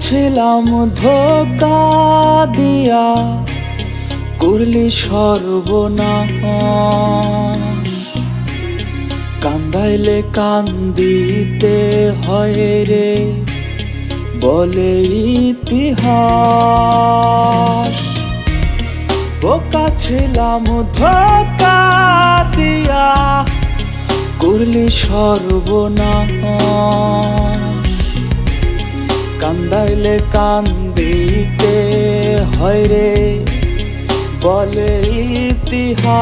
ছিলাম ধোকা দিয়া। করলি সর্বনাশ। কান্দাইলে কান্দিতে হয় রে, বলে ইতিহাস। বোকা ছিলাম ধোকা দিয়া, করলি সর্বনাশ। কান্দাইলে কান্দিতে হয় রে বলে ইতিহাস।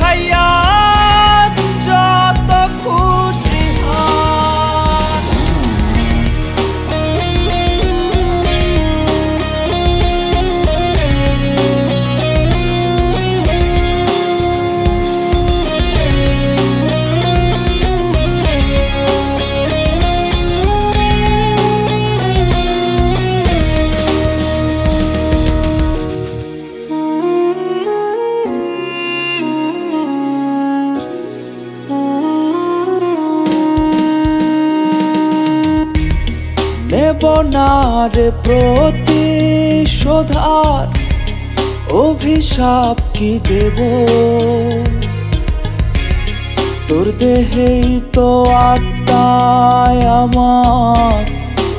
খাইয়া রে প্রতিশোধার অভিশাপ কি দেব? তোর দেহেই তো আত্মায় আমার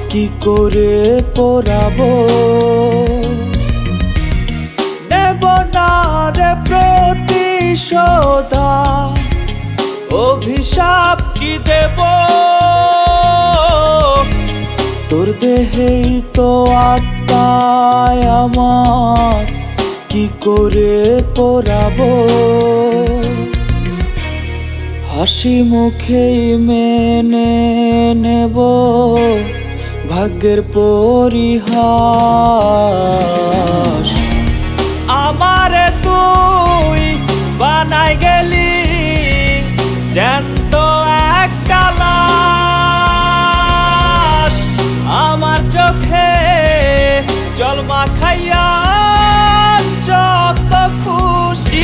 কি করে পড়াবো? নেব না রে প্রতিশোধা, অভিশাপ কি দেব? তোর দেহেই তো আত্মায় আমার, কি করে পড়াবো? হাসি মুখেই মেনে নেব, ভাগ্যের পরিহাস। আমারে মাখাইয়া যত খুশি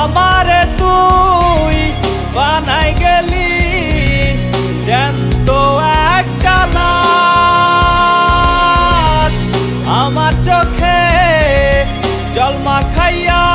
আমার তুই বানাই গেলি জ্যান্ত একটা লাশ। আমার চোখে জল মাখাইয়া